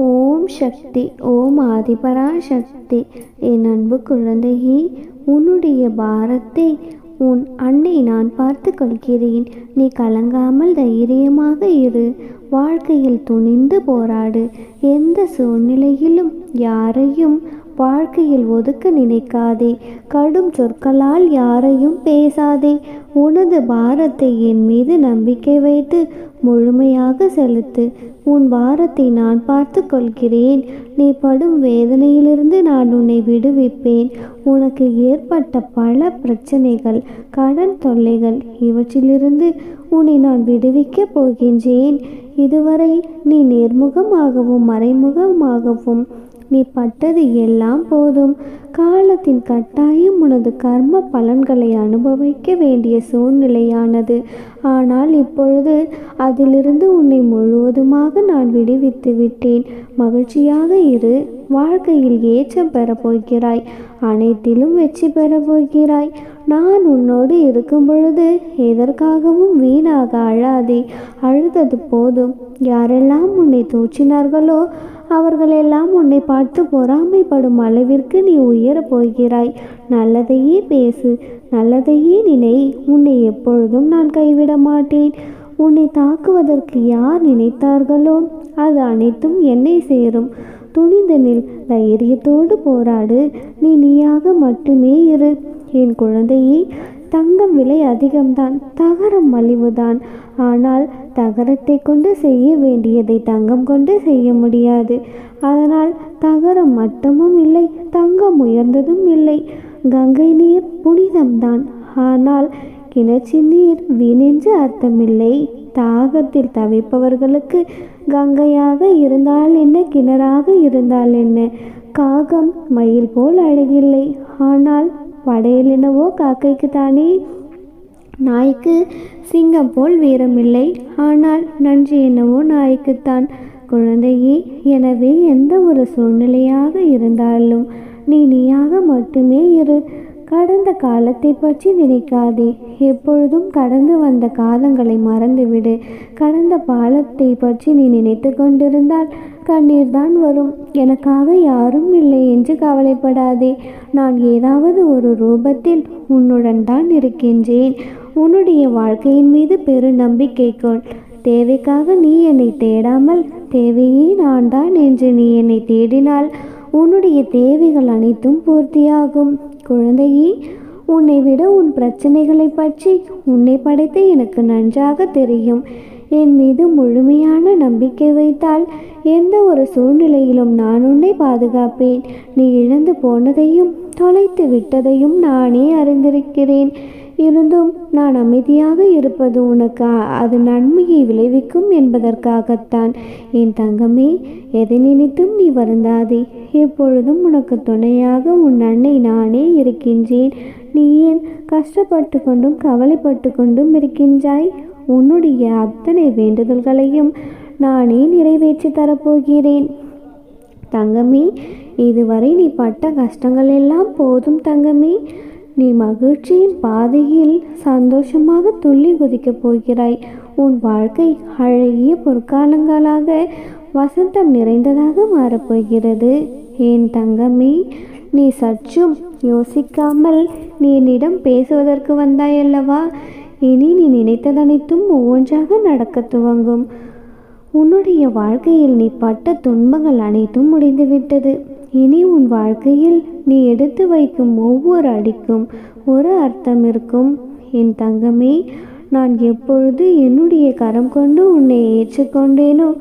ஓம் சக்தி ஓம் ஆதிபரா சக்தி என் அன்பு குழந்தையே உன்னுடைய பாரத்தை உன் அன்னை நான் பார்த்து கொள்கிறேன். நீ கலங்காமல் தைரியமாக இரு. வாழ்க்கையில் துணிந்து போராடு. எந்த சூழ்நிலையிலும் யாரையும் வாழ்க்கையில் ஒதுக்க நினைக்காதே. கடும் சொற்களால் யாரையும் பேசாதே. உனது பாரத்தை என் மீது நம்பிக்கை வைத்து முழுமையாக செலுத்து. உன் பாரத்தை நான் பார்த்து கொள்கிறேன். நீ படும் வேதனையிலிருந்து நான் உன்னை விடுவிப்பேன். உனக்கு ஏற்பட்ட பல பிரச்சனைகள் கடன் தொல்லைகள் இவற்றிலிருந்து உன்னை நான் விடுவிக்கப் போகின்றேன். இதுவரை நீ நேர்முகமாகவும் மறைமுகமாகவும் நீ பட்டது எல்லாம் போதும். காலத்தின் கட்டாயம் உனது கர்ம பலன்களை அனுபவிக்க வேண்டிய சூழ்நிலையானது. ஆனால் இப்பொழுது அதிலிருந்து உன்னை முழுவதுமாக நான் விடுவித்து விட்டேன். மகிழ்ச்சியாக இரு. வாழ்க்கையில் ஏற்றம் பெறப்போகிறாய் அனைத்திலும் வெற்றி பெறப்போகிறாய் நான் உன்னோடு இருக்கும் பொழுது எதற்காகவும் வீணாக அழாதே. அழுதது போதும். யாரெல்லாம் உன்னை தூற்றினார்களோ அவர்களெல்லாம் உன்னை பார்த்து பொறாமைப்படும் அளவிற்கு நீ உயரப் போகிறாய். நல்லதையே பேசு நல்லதையே நினை. உன்னை எப்பொழுதும் நான் கைவிட மாட்டேன். உன்னை தாக்குவதற்கு யார் நினைத்தார்களோ அது அனைத்தும் என்னை சேரும். துணிந்து நில் தைரியத்தோடு போராடு. நீ நீயாக மட்டுமே இரு. என் குழந்தையை தங்கம் விலை அதிகம்தான் தகரம் மலிவுதான். ஆனால் தகரத்தை கொண்டு செய்ய வேண்டியதை தங்கம் கொண்டு செய்ய முடியாது. அதனால் தகரம் மட்டமும் இல்லை தங்கம் உயர்ந்ததும் இல்லை. கங்கை நீர் புனிதம்தான். ஆனால் கிணற்று நீர் வீணென்று அர்த்தமில்லை. தாகத்தில் தவிப்பவர்களுக்கு கங்கையாக இருந்தால் என்ன கிணறாக இருந்தால் என்ன? காகம் மயில் போல் அழகில்லை. ஆனால் படையல் என்னவோ காக்கைக்கு தானே? நாய்க்கு சிங்கம் போல் வீரமில்லை. ஆனால் நன்றி என்னவோ நாய்க்குத்தான் குழந்தையே எனவே எந்த ஒரு சூழ்நிலையாக இருந்தாலும் நீ நீயாக மட்டுமே இரு. கடந்த காலத்தை பற்றி நினைக்காதே. எப்பொழுதும் கடந்து வந்த காலங்களை மறந்துவிடு. கடந்த பாலத்தை பற்றி நீ நினைத்து கொண்டிருந்தால் கண்ணீர் தான் வரும். எனக்காக யாரும் இல்லை என்று கவலைப்படாதே. நான் ஏதாவது ஒரு ரூபத்தில் உன்னுடன் தான் இருக்கின்றேன். உன்னுடைய வாழ்க்கையின் மீது பெரு நம்பிக்கை கொள் தேவைக்காக நீ என்னை தேடாமல் தேவையே நான் தான் என்று நீ என்னை தேடினால் உன்னுடைய தேவைகள் அனைத்தும் பூர்த்தியாகும். குழந்தையே உன்னை விட உன் பிரச்சனைகளை பற்றி உன்னை படைத்து எனக்கு நன்றாக தெரியும். என் மீது முழுமையான நம்பிக்கை வைத்தால் எந்த ஒரு சூழ்நிலையிலும் நான் உன்னை பாதுகாப்பேன். நீ இழந்து போனதையும் தொலைத்து விட்டதையும் நானே அறிந்திருக்கிறேன். இருந்தும் நான் அமைதியாக இருப்பது உனக்கு அது நன்மையை விளைவிக்கும் என்பதற்காகத்தான். என் தங்கமே எதை நினைத்தும் நீ வருந்தாதே. எப்பொழுதும் உனக்கு துணையாக உன் அன்னை நானே இருக்கின்றேன். நீ ஏன் கஷ்டப்பட்டு கொண்டும் கவலைப்பட்டு கொண்டும் இருக்கின்றாய்? உன்னுடைய அத்தனை வேண்டுதல்களையும் நானே நிறைவேற்றி தரப்போகிறேன். தங்கமே இதுவரை நீ பட்ட கஷ்டங்கள் எல்லாம் போதும் தங்கமே. நீ மகிழ்ச்சியின் பாதையில் சந்தோஷமாக துள்ளி குதிக்கப் போகிறாய். உன் வாழ்க்கை அழகிய பொற்காலங்களாக வசந்தம் நிறைந்ததாக மாறப்போகிறது. என் தங்கமே நீ சற்றும் யோசிக்காமல் நீ என்னிடம் பேசுவதற்கு வந்தாயல்லவா? இனி நீ நினைத்ததனைத்தும் ஒவ்வொன்றாக நடக்க துவங்கும். உன்னுடைய வாழ்க்கையில் நீ பட்ட துன்பங்கள் அனைத்தும் முடிந்துவிட்டது. இனி உன் வாழ்க்கையில் நீ எடுத்து வைக்கும் ஒவ்வொரு அடிக்கும் ஒரு அர்த்தம் இருக்கும். என் தங்கமே நான் எப்பொழுது என்னுடைய கரம் கொண்டு உன்னை ஏற்றுக்கொண்டேனோ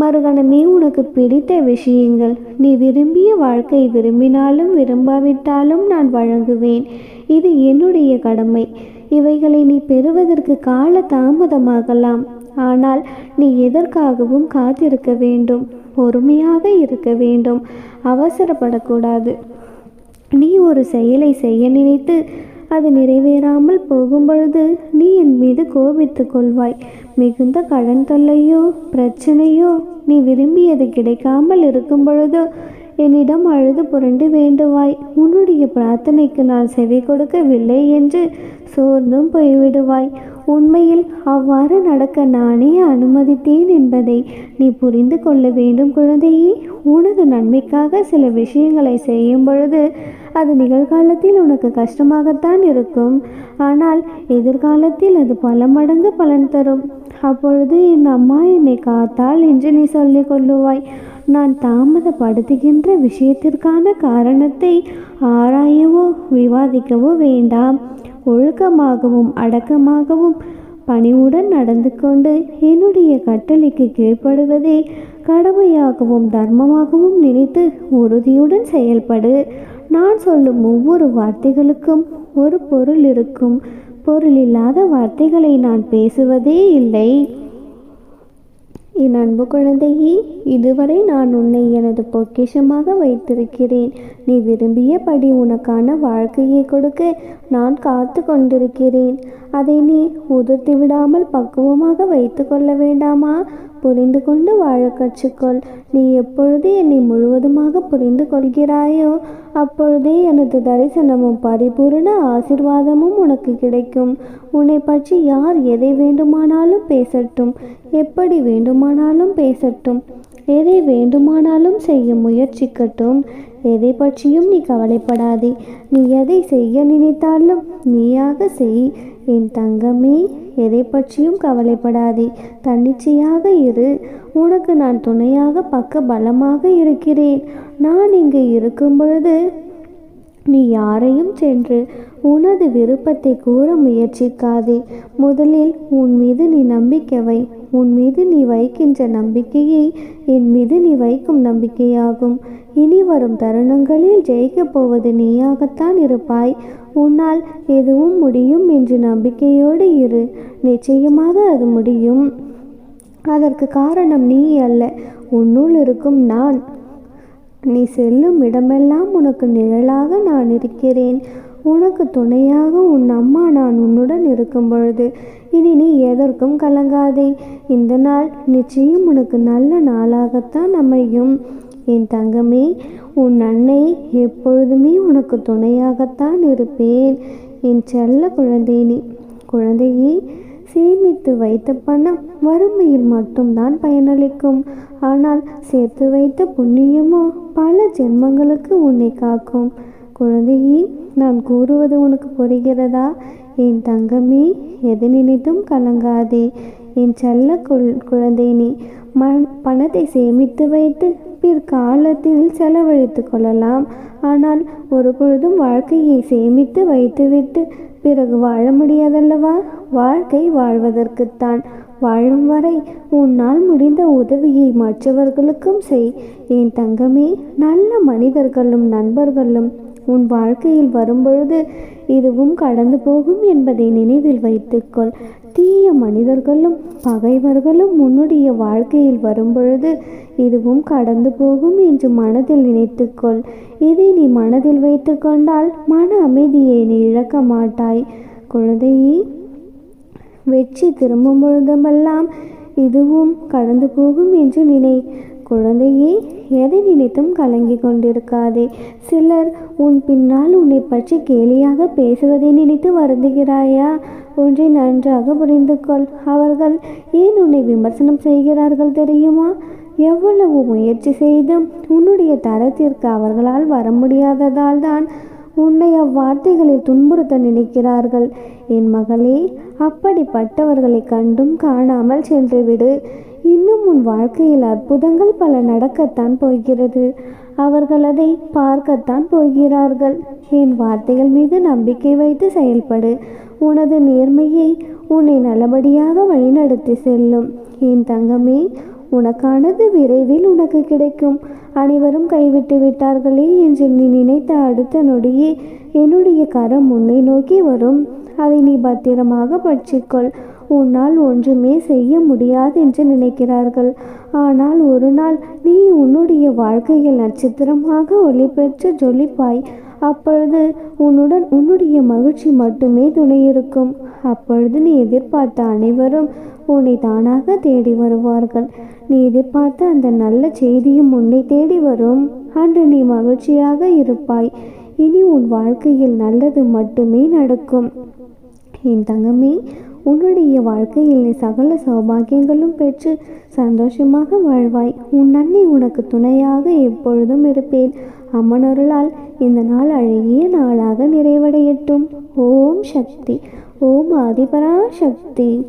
மறுகணமே உனக்கு பிடித்த விஷயங்கள். நீ விரும்பிய வாழ்க்கை விரும்பினாலும் விரும்பாவிட்டாலும் நான் வழங்குவேன். இது என்னுடைய கடமை. இவைகளை நீ பெறுவதற்கு கால தாமதமாகலாம். ஆனால் நீ எதற்காகவும் காத்திருக்க வேண்டும். பொறுமையாக இருக்க வேண்டும். அவசரப்படக்கூடாது. நீ ஒரு செயலை செய்ய நினைத்து அது நிறைவேறாமல் போகும்பொழுது நீ என் மீது கோபித்து கொள்வாய். மிகுந்த கடன் தொல்லையோ பிரச்சனையோ நீ விரும்பியது கிடைக்காமல் இருக்கும் பொழுதோ என்னிடம் அழுது புரண்டு வேண்டுவாய். உன்னுடைய பிரார்த்தனைக்கு நான் செவி கொடுக்கவில்லை என்று சோர்ந்தும் போய்விடுவாய். உண்மையில் அவ்வாறு நடக்க நானே அனுமதித்தேன் என்பதை நீ புரிந்து கொள்ள வேண்டும் குழந்தையே. உனது நன்மைக்காக சில விஷயங்களை செய்யும் பொழுது அது நிகழ்காலத்தில் உனக்கு கஷ்டமாகத்தான் இருக்கும். ஆனால் எதிர்காலத்தில் அது பல மடங்கு பலன் தரும். அப்பொழுது என் அம்மா என்னை காத்தாள் என்று நீ சொல்லிக் கொள்ளுவாய். நான் தாமதப்படுத்துகின்ற விஷயத்திற்கான காரணத்தை ஆராயவோ விவாதிக்கவோ வேண்டாம். ஒழுக்கமாகவும் அடக்கமாகவும் பணிவுடன் நடந்து கொண்டு என்னுடைய கட்டளைக்கு கீழ்ப்படுவதே கடமையாகவும் தர்மமாகவும் நினைத்து உறுதியுடன் செயல்படு. நான் சொல்லும் ஒவ்வொரு வார்த்தைகளுக்கும் ஒரு பொருள் இருக்கும். பொருள் இல்லாத வார்த்தைகளை நான் பேசுவதே இல்லை. என் அன்பு குழந்தையே இதுவரை நான் உன்னை எனது பொக்கிஷமாக வைத்திருக்கிறேன். நீ விரும்பியபடி உனக்கான வாழ்க்கையை கொடுக்க நான் காத்து கொண்டிருக்கிறேன். அதை நீ உதிர்த்து விடாமல் பக்குவமாக வைத்து கொள்ள வேண்டாமா? புரிந்து கொண்டு வாழ கற்றுக்கொள். நீ எப்பொழுது என்னை முழுவதுமாக புரிந்து கொள்கிறாயோ அப்பொழுதே எனது தரிசனமும் பரிபூரண ஆசிர்வாதமும் உனக்கு கிடைக்கும். உன்னை பற்றி யார் எதை வேண்டுமானாலும் பேசட்டும். எப்படி வேண்டுமானாலும் பேசட்டும். எதை வேண்டுமானாலும் செய்ய முயற்சிக்கட்டும். எதை பற்றியும் நீ கவலைப்படாதே. நீ எதை செய்ய நினைத்தாலும் நீயாக செய். என் தங்கமே எதை பற்றியும் கவலைப்படாதே. தன்னிச்சையாக இரு. உனக்கு நான் துணையாக பக்க பலமாக இருக்கிறேன். நான் இங்கு இருக்கும் பொழுது நீ யாரையும் சென்று உனது விருப்பத்தை கூற முயற்சிக்காதே. முதலில் உன் மீது நீ நம்பிக்கை வை. உன் மீது நீ வைக்கின்ற நம்பிக்கையை என் மீது நீ வைக்கும் நம்பிக்கையாகும். இனி வரும் தருணங்களில் ஜெயிக்கப் போவது நீயாகத்தான் இருப்பாய். உன்னால் எதுவும் முடியும் என்று நம்பிக்கையோடு இரு. நிச்சயமாக அது முடியும். அதற்கு காரணம் நீ அல்ல உன்னுள் இருக்கும் நான். நீ செல்லும் இடமெல்லாம் உனக்கு நிழலாக நான் இருக்கிறேன். உனக்கு துணையாக உன் அம்மா நான் உன்னுடன் இருக்கும் பொழுது இனி நீ எதற்கும் கலங்காதே. இந்த நாள் நிச்சயம் உனக்கு நல்ல நாளாகத்தான் அமையும். என் தங்கமே உன் அன்னை எப்பொழுதுமே உனக்கு துணையாகத்தான் இருப்பேன். என் செல்ல குழந்தை நீ குழந்தையை சேமித்து வைத்த பணம் வறுமையில் மட்டும்தான் பயனளிக்கும். ஆனால் சேர்த்து வைத்த புண்ணியமோ பல ஜென்மங்களுக்கு உன்னை காக்கும். குழந்தையை நான் கூறுவது உனக்கு புரிகிறதா? என் தங்கமே எது நினைத்தும் கலங்காதே. என் செல்ல குழந்தை நீ மண் பணத்தை சேமித்து வைத்து பிற்காலத்தில் செலவழித்து கொள்ளலாம். ஆனால் ஒரு பொழுதும் வாழ்க்கையை சேமித்து வைத்துவிட்டு பிறகு வாழ முடியாதல்லவா? வாழ்க்கை வாழ்வதற்குத்தான். வாழும் வரை உன்னால் முடிந்த உதவியை மற்றவர்களுக்கும் செய். என் தங்கமே நல்ல மனிதர்களும் நண்பர்களும் உன் வாழ்க்கையில் வரும்பொழுது இதுவும் கடந்து போகும் என்பதை நினைவில் வைத்துக்கொள். தீய மனிதர்களும் பகைவர்களும் உன்னுடைய வாழ்க்கையில் வரும்பொழுது இதுவும் கடந்து போகும் என்று மனதில் நினைத்துக்கொள். இதை நீ மனதில் வைத்துக்கொண்டால் மன அமைதியை நீ இழக்க மாட்டாய். குழந்தையே வெற்றி திரும்பும் பொழுதுமெல்லாம் இதுவும் கடந்து போகும் என்று நினை. குழந்தையே எதை நினைத்தும் கலங்கி கொண்டிருக்காதே. சிலர் உன் பின்னால் உன்னை பற்றி கேலியாக பேசுவதை நினைத்து வருந்துகிறாயா? ஒன்றை நன்றாக புரிந்து கொள் அவர்கள் ஏன் உன்னை விமர்சனம் செய்கிறார்கள் தெரியுமா? எவ்வளவு முயற்சி செய்தும் உன்னுடைய தரத்திற்கு அவர்களால் வர முடியாததால் தான் உன்னை அவ்வார்த்தைகளில் துன்புறுத்த நினைக்கிறார்கள். என் மகளே அப்படிப்பட்டவர்களை கண்டும் காணாமல் சென்றுவிடு. இன்னும் உன் வாழ்க்கையில் அற்புதங்கள் பல நடக்கத்தான் போகிறது. அவர்கள் அதை பார்க்கத்தான் போகிறார்கள். என் வார்த்தைகள் மீது நம்பிக்கை வைத்து செயல்படு. உனது நேர்மையை உன்னை நல்லபடியாக வழிநடத்தி செல்லும். என் தங்கமே உனக்கானது விரைவில் உனக்கு கிடைக்கும். அனைவரும் கைவிட்டு விட்டார்களே என்று நீ நினைத்த அடுத்த நொடியே என்னுடைய கரம் உன்னை நோக்கி வரும். அதை நீ பத்திரமாக பற்றிக்கொள். உன்னால் ஒன்றுமே செய்ய முடியாது என்று நினைக்கிறார்கள். ஆனால் ஒரு நாள் நீ உன்னுடைய வாழ்க்கையில் நட்சத்திரமாக ஒளி பெற்று ஜொலிப்பாய். அப்பொழுது உன்னுடன் உன்னுடைய மகிழ்ச்சி மட்டுமே துணை இருக்கும் அப்பொழுது நீ எதிர்பார்த்த அனைவரும் உன்னை தானாக தேடி வருவார்கள். நீ எதிர்பார்த்த அந்த நல்ல செய்தியும் உன்னை தேடி வரும். அன்று நீ மகிழ்ச்சியாக இருப்பாய். இனி உன் வாழ்க்கையில் நல்லது மட்டுமே நடக்கும். என் தங்கமே உன்னுடைய வாழ்க்கையில் நீ சகல சௌபாகியங்களும் பெற்று சந்தோஷமாக வாழ்வாய். உன் அன்னை உனக்கு துணையாக எப்பொழுதும் இருப்பேன். அம்மனருளால் இந்த நாள் அழகிய நாளாக நிறைவடையட்டும். ஓம் சக்தி. ஓம் ஆதிபரா சக்தி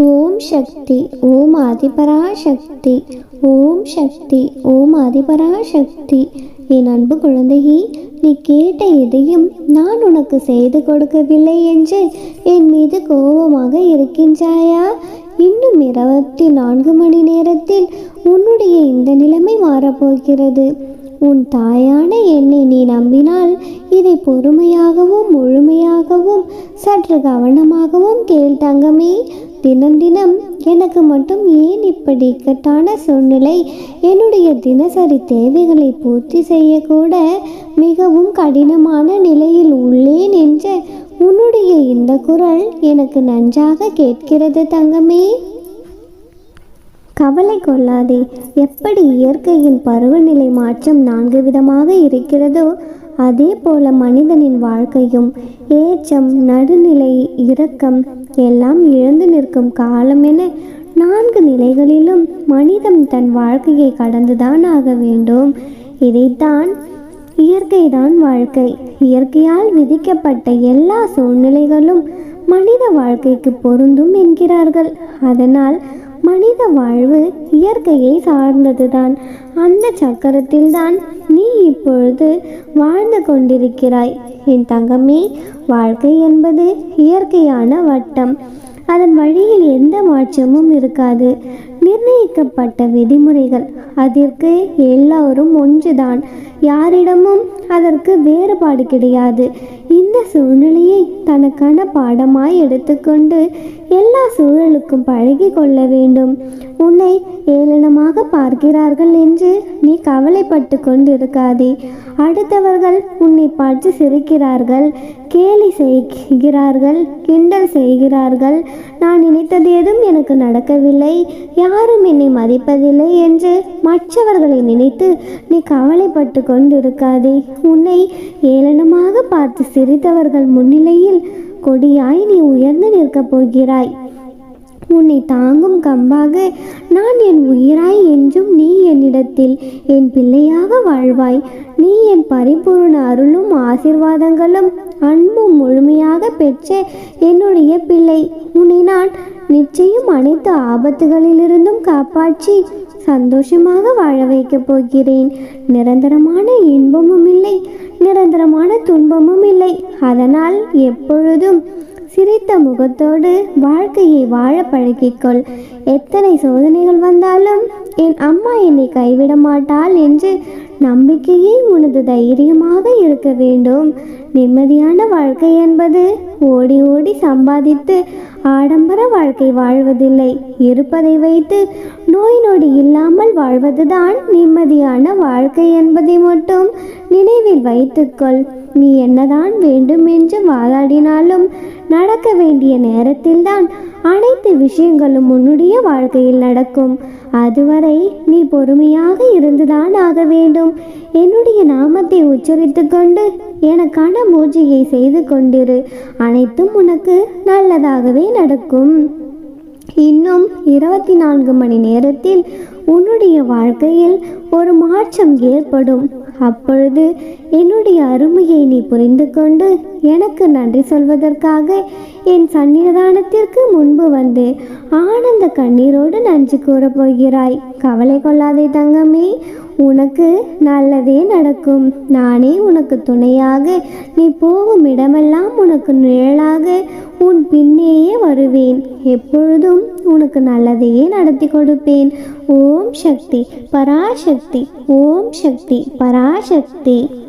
ஓம் சக்தி ஓம் ஆதிபரா சக்தி ஓம் சக்தி ஓம் ஆதிபரா சக்தி என் அன்பு குழந்தையே நீ கேட்ட எதையும் நான் உனக்கு செய்து கொடுக்கவில்லை என்று என் மீது கோபமாக இருக்கின்றாயா? இன்னும் இருபத்தி நான்கு மணி நேரத்தில் உன்னுடைய இந்த நிலைமை மாறப்போகிறது. உன் தாயான என்னை நீ நம்பினால் இதை பொறுமையாகவும் முழுமையாகவும் சற்று கவனமாகவும் கேள் தங்கமே. தினம் தினம் எனக்கு மட்டும் ஏன் இப்படி இக்கட்டான சூழ்நிலை? என்னுடைய தினசரி தேவைகளை பூர்த்தி செய்யக்கூட மிகவும் கடினமான நிலையில் உள்ளேன் என்ற உன்னுடைய இந்த குரல் எனக்கு நன்றாக கேட்கிறது தங்கமே. கவலை கொள்ளாதே. எப்படி இயற்கையின் பருவநிலை மாற்றம் நான்கு விதமாக இருக்கிறதோ அதே போல மனிதனின் வாழ்க்கையும் ஏச்சம் நடுநிலை இரக்கம் எல்லாம் இழந்து நிற்கும் காலம் என நான்கு நிலைகளிலும் மனிதன் தன் வாழ்க்கையை கடந்துதான் ஆக வேண்டும். இதைத்தான் இயற்கைதான் வாழ்க்கை. இயற்கையால் விதிக்கப்பட்ட எல்லா சூழ்நிலைகளும் மனித வாழ்க்கைக்கு பொருந்தும் என்கிறார்கள். அதனால் மனித வாழ்வு இயற்கையை சார்ந்ததுதான். அந்த சக்கரத்தில்தான் நீ இப்பொழுது வாழ்ந்து கொண்டிருக்கிறாய். என் தங்கமே வாழ்க்கை என்பது இயற்கையான வட்டம். அதன் வழியில் எந்த மாற்றமும் இருக்காது. நிர்ணயிக்கப்பட்ட விதிமுறைகள் அதற்கு எல்லோரும் ஒன்றுதான். யாரிடமும் அதற்கு வேறுபாடு கிடையாது. இந்த சூழ்நிலையை தனக்கான பாடமாய் எடுத்துக்கொண்டு எல்லா சூழலுக்கும் பழகி கொள்ள வேண்டும். உன்னை ஏளனமாக பார்க்கிறார்கள் என்று நீ கவலைப்பட்டு கொண்டிருக்காதே. அடுத்தவர்கள் உன்னை பார்த்து சிரிக்கிறார்கள் கேலி செய்கிறார்கள் கிண்டல் செய்கிறார்கள் நான் நினைத்தது எதுவும் எனக்கு நடக்கவில்லை. யாரும் என்னை மதிப்பதில்லை என்று மற்றவர்களை நினைத்து நீ கவலைப்பட்டு கொண்டிருக்காதே. உன்னை ஏளனமாக பார்த்து சிரித்தவர்கள் முன்னிலையில் கொடியாய் நீ உயர்ந்து நிற்கப் போகிறாய். உன்னை தாங்கும் கம்பாக நான் என் உயிராய் என்றும் நீ என்னிடத்தில் என் பிள்ளையாக வாழ்வாய். நீ என் பரிபூர்ண அருளும் ஆசிர்வாதங்களும் அன்பும் முழுமையாக பெற்ற என்னுடைய பிள்ளை. உன்னை நான் நிச்சயம் அனைத்து ஆபத்துகளிலிருந்தும் காப்பாற்றி சந்தோஷமாக வாழ வைக்கப் போகிறேன். நிரந்தரமான இன்பமும் இல்லை நிரந்தரமான துன்பமும் இல்லை. அதனால் எப்பொழுதும் சிரித்த முகத்தோடு வாழ்க்கையை வாழ பழகிக்கொள். எத்தனை சோதனைகள் வந்தாலும் என் அம்மா என்னை கைவிட மாட்டாள் என்று நம்பிக்கையே உனது தைரியமாக இருக்க வேண்டும். நிம்மதியான வாழ்க்கை என்பது ஓடி ஓடி சம்பாதித்து ஆடம்பர வாழ்க்கை வாழ்வதில்லை. இருப்பதை வைத்து நோய் நொடி இல்லாமல் வாழ்வதுதான் நிம்மதியான வாழ்க்கை என்பதை மட்டும் நினைவில் வைத்துக்கொள். நீ என்னதான் வேண்டும் என்று வாதாடினாலும் நடக்க வேண்டிய நேரத்தில்தான் அனைத்து விஷயங்களும் உன்னுடைய வாழ்க்கையில் நடக்கும். அதுவரை நீ பொறுமையாக இருந்துதான் ஆக வேண்டும். என்னுடைய நாமத்தை உச்சரித்து கொண்டு எனக்கான பூஜையை செய்து கொண்டிரு. அனைத்தும் உனக்கு நல்லதாகவே நடக்கும். இன்னும் இருபத்தி நான்கு மணி நேரத்தில் உன்னுடைய வாழ்க்கையில் ஒரு மாற்றம் ஏற்படும். அப்பொழுது என்னுடைய அருமையை நீ புரிந்து கொண்டு எனக்கு நன்றி சொல்வதற்காக என் சன்னிதானத்திற்கு முன்பு வந்து ஆனந்த கண்ணீரோடு நன்றி கூறப் போகிறாய். கவலை கொள்ளாதே தங்கமே உனக்கு நல்லதே நடக்கும். நானே உனக்கு துணையாக. நீ போகும் இடமெல்லாம் உனக்கு நிழலாக. உன் பின்னேயே வருவேன். எப்பொழுதும் உனக்கு நல்லதையே நடத்தி கொடுப்பேன். ஓம் சக்தி பராசக்தி ஓம் சக்தி பராசக்தி.